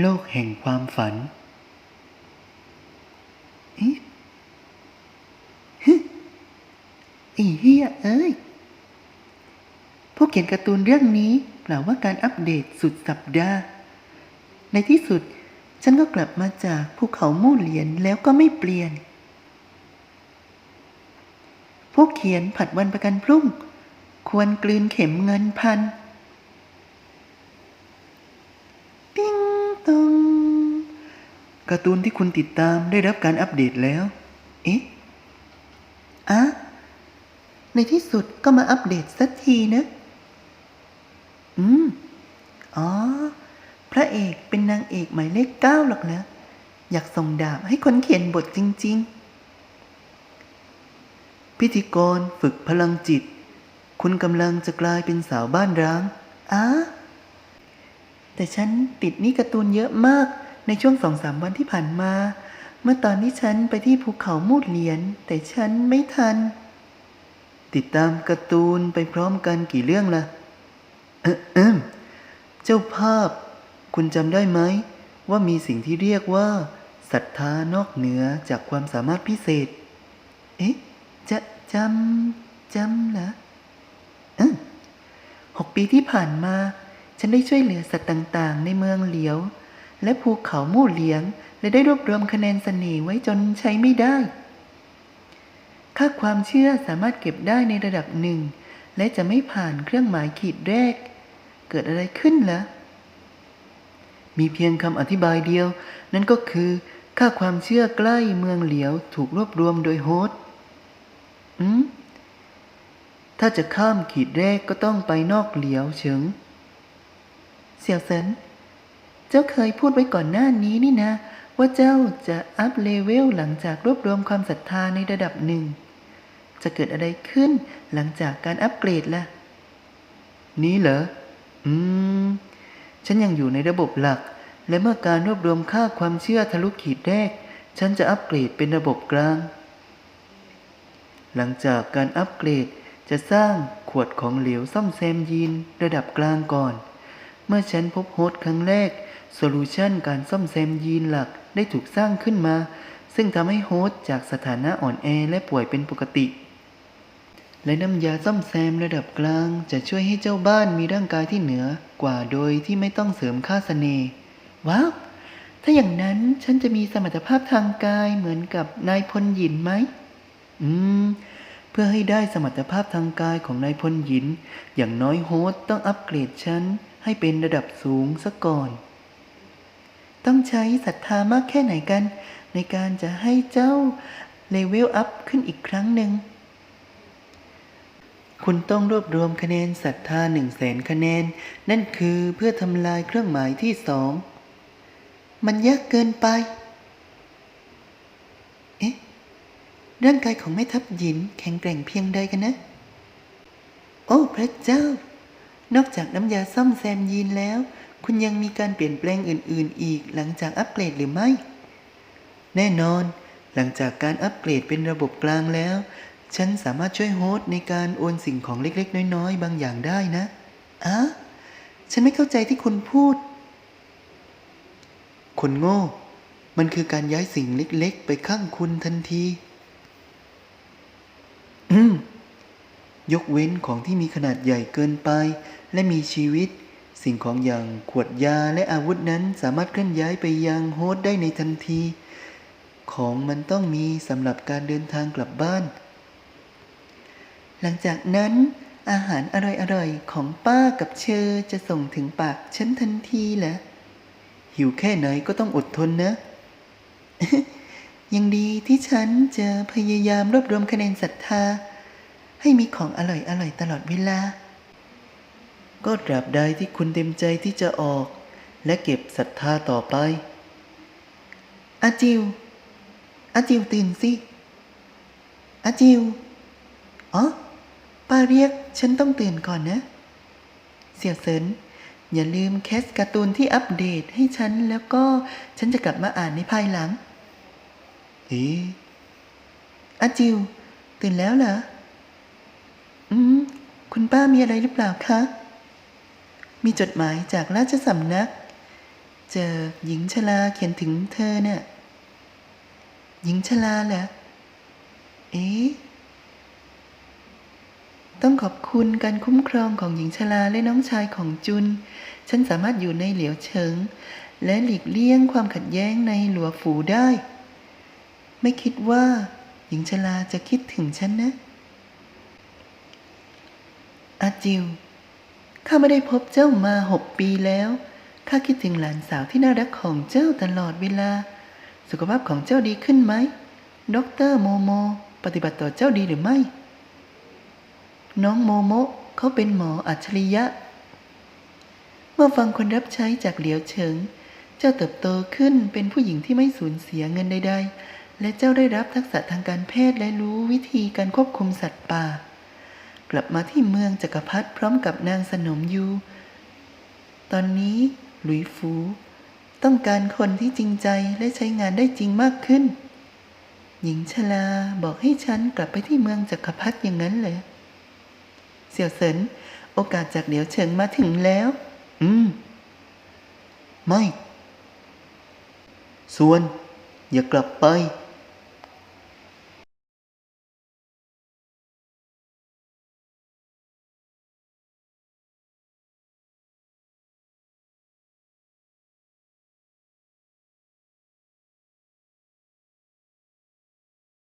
โลกแห่งความฝันอ๊ะฮึไอ้เฮียเอ้ย ผู้เขียนการ์ตูนเรื่องนี้กล่าวว่าการอัปเดตสุดสัปดาห์ ในที่สุดฉันก็กลับมาจากภูเขามู่เหรียญแล้วก็ไม่เปลี่ยน ผู้เขียนผัดวันประกันพรุ่ง ควรกลืนเข็มเงินพัน ปิ้งตอง การ์ตูนที่คุณติดตามได้รับการอัปเดตแล้ว เอ๊ะอะในที่สุดก็มาอัปเดตสักทีนะ อืม อ๋อ พระเอกเป็นนางเอกหมายเลขเก้าหรอกนะ อยากส่งดาบให้คนเขียนบทจริง ๆ พิธีกรฝึกพลังจิต คุณกำลังจะกลายเป็นสาวบ้านร้างอ้าแต่ฉันติดนี้การ์ตูนเยอะมาก ในช่วงสองสามวันที่ผ่านมา เมื่อตอนที่ฉันไปที่ภูเขามูดเหรียญแต่ฉันไม่ทัน ติดตามการ์ตูนไปพร้อมกันกี่เรื่องล่ะ เออเอมเจ้าภาพ คุณจำได้ไหม ว่ามีสิ่งที่เรียกว่าศรัทธานอกเหนือจากความสามารถพิเศษ เอ๊ะ จะจำจำเหรอเออหกปีที่ผ่านมา ฉันได้ช่วยเหลือสัตว์ต่าง ๆ ในเมืองเหลียว และภูเขามู่เหลียงและได้รวบรวมคะแนนเสน่ห์ไว้จนใช้ไม่ได้ ค่าความเชื่อสามารถเก็บได้ในระดับหนึ่ง และจะไม่ผ่านเครื่องหมายขีดแรก เกิดอะไรขึ้นล่ะมีเพียงคำอธิบายเดียว นั่นก็คือค่าความเชื่อใกล้เมืองเหลียวถูกรวบรวมโดยโฮสต์อืมถ้าจะข้ามขีดแรกก็ต้องไปนอกเหลียวเฉิง เสี่ยวเซิน เจ้าเคยพูดไว้ก่อนหน้านี้นี่นะ ว่าเจ้าจะอัพเลเวลหลังจากรวบรวมความศรัทธาในระดับหนึ่ง จะเกิดอะไรขึ้นหลังจากการอัปเกรดล่ะ นี้เหรอ อืม ฉันยังอยู่ในระบบหลัก และเมื่อการรวบรวมค่าความเชื่อทะลุขีดแรก ฉันจะอัปเกรดเป็นระบบกลาง หลังจากการอัปเกรดจะสร้างขวดของเหลวซ่อมแซมยีนระดับกลางก่อน เมื่อฉันพบโฮสต์ครั้งแรกโซลูชันการซ่อมแซมยีนหลักได้ถูกสร้างขึ้นมา ซึ่งทำให้โฮสต์จากสถานะอ่อนแอและป่วยเป็นปกติ และน้ำยาซ่อมแซมระดับกลางจะช่วยให้เจ้าบ้านมีร่างกายที่เหนือกว่าโดยที่ไม่ต้องเสริมค่าเสน่ห์ว้าวถ้าอย่างนั้นฉันจะมีสมรรถภาพทางกายเหมือนกับนายพลหยินไหม อืม เพื่อให้ได้สมรรถภาพทางกายของนายพลหยิน อย่างน้อยโฮสต์ต้องอัปเกรดฉัน ให้เป็นระดับสูงซะก่อน ต้องใช้ศรัทธามากแค่ไหนกัน ในการจะให้เจ้าเลเวลอัพขึ้นอีกครั้งหนึ่ง คุณต้องรวบรวมคะแนนศรัทธาหนึ่งแสนคะแนน นั่นคือเพื่อทำลายเครื่องหมายที่สอง มันยากเกินไป เอ๊ะ ร่างกายของแม่ทัพหญินแข็งแกร่งเพียงใดกันนะ โอ้พระเจ้า นอกจากน้ำยาซ่อมแซมยีนแล้ว คุณยังมีการเปลี่ยนแปลงอื่น ๆ อีกหลังจากอัปเกรดหรือไม่ แน่นอน หลังจากการอัปเกรดเป็นระบบกลางแล้ว ฉันสามารถช่วยโฮสต์ในการโอนสิ่งของเล็ก ๆ น้อย ๆ บางอย่างได้นะอะฉันไม่เข้าใจที่คุณพูด คนโง่ มันคือการย้ายสิ่งเล็ก ๆ ไปข้างคุณทันที อืม ยกเว้นของที่มีขนาดใหญ่เกินไป และมีชีวิต สิ่งของอย่างขวดยาและอาวุธนั้นสามารถเคลื่อนย้ายไปยังโฮสต์ได้ในทันที ของมันต้องมีสำหรับการเดินทางกลับบ้าน หลังจากนั้น อาหารอร่อยๆ ของป้ากับเชอจะส่งถึงปากฉันทันทีแหละหิวแค่ไหนก็ต้องอดทนนะ ยังดีที่ฉันจะพยายามรวบรวมคะแนนศรัทธา ให้มีของอร่อยอร่อยๆตลอดเวลา ก็ตราบใดที่คุณเต็มใจที่จะออก และเก็บศรัทธาต่อไป อาจิว อาจิวตื่นสิ อาจิว อ๋อ ป้าเรียกฉันต้องตื่นก่อนนะ เสี่ยวเซินอย่าลืมแคสการ์ตูนที่อัปเดตให้ฉันแล้วก็ฉันจะกลับมาอ่านในภายหลัง เอ๊ะอาจิว ตื่นแล้วเหรอ อืม คุณป้ามีอะไรหรือเปล่าคะ มีจดหมายจากราชสำนัก เจอหญิงชราเขียนถึงเธอเนี่ยหญิงชราเหรอ เอ๊ะ ต้องขอบคุณการคุ้มครองของหญิงชราและน้องชายของจุน ฉันสามารถอยู่ในเหลียวเฉิง และหลีกเลี่ยงความขัดแย้งในหลัวฝูได้ ไม่คิดว่า หญิงชราจะคิดถึงฉันนะ จิว ข้าไม่ได้พบเจ้ามาหกปีแล้ว ข้าคิดถึงหลานสาวที่น่ารักของเจ้าตลอดเวลา สุขภาพของเจ้าดีขึ้นไหมด็อกเตอร์โมโม ปฏิบัติต่อเจ้าดีหรือไม่ น้องโมโมเขาเป็นหมออัจฉริยะ เมื่อฟังคนรับใช้จากเหลียวเฉิง เจ้าเติบโตขึ้นเป็นผู้หญิงที่ไม่สูญเสียเงินใดๆและเจ้าได้รับทักษะทางการแพทย์และรู้วิธีการควบคุมสัตว์ป่า กลับมาที่เมืองจักรพรรดิพร้อมกับนางสนมยูตอนนี้หลุยฟู ต้องการคนที่จริงใจและใช้งานได้จริงมากขึ้น หญิงชลาบอกให้ฉันกลับไปที่เมืองจักรพรรดิอย่างนั้นเลยเสี่ยวเสินโอกาสจากเหลียวเฉิงมาถึงแล้ว อืม ไม่ ส่วน อย่ากลับไป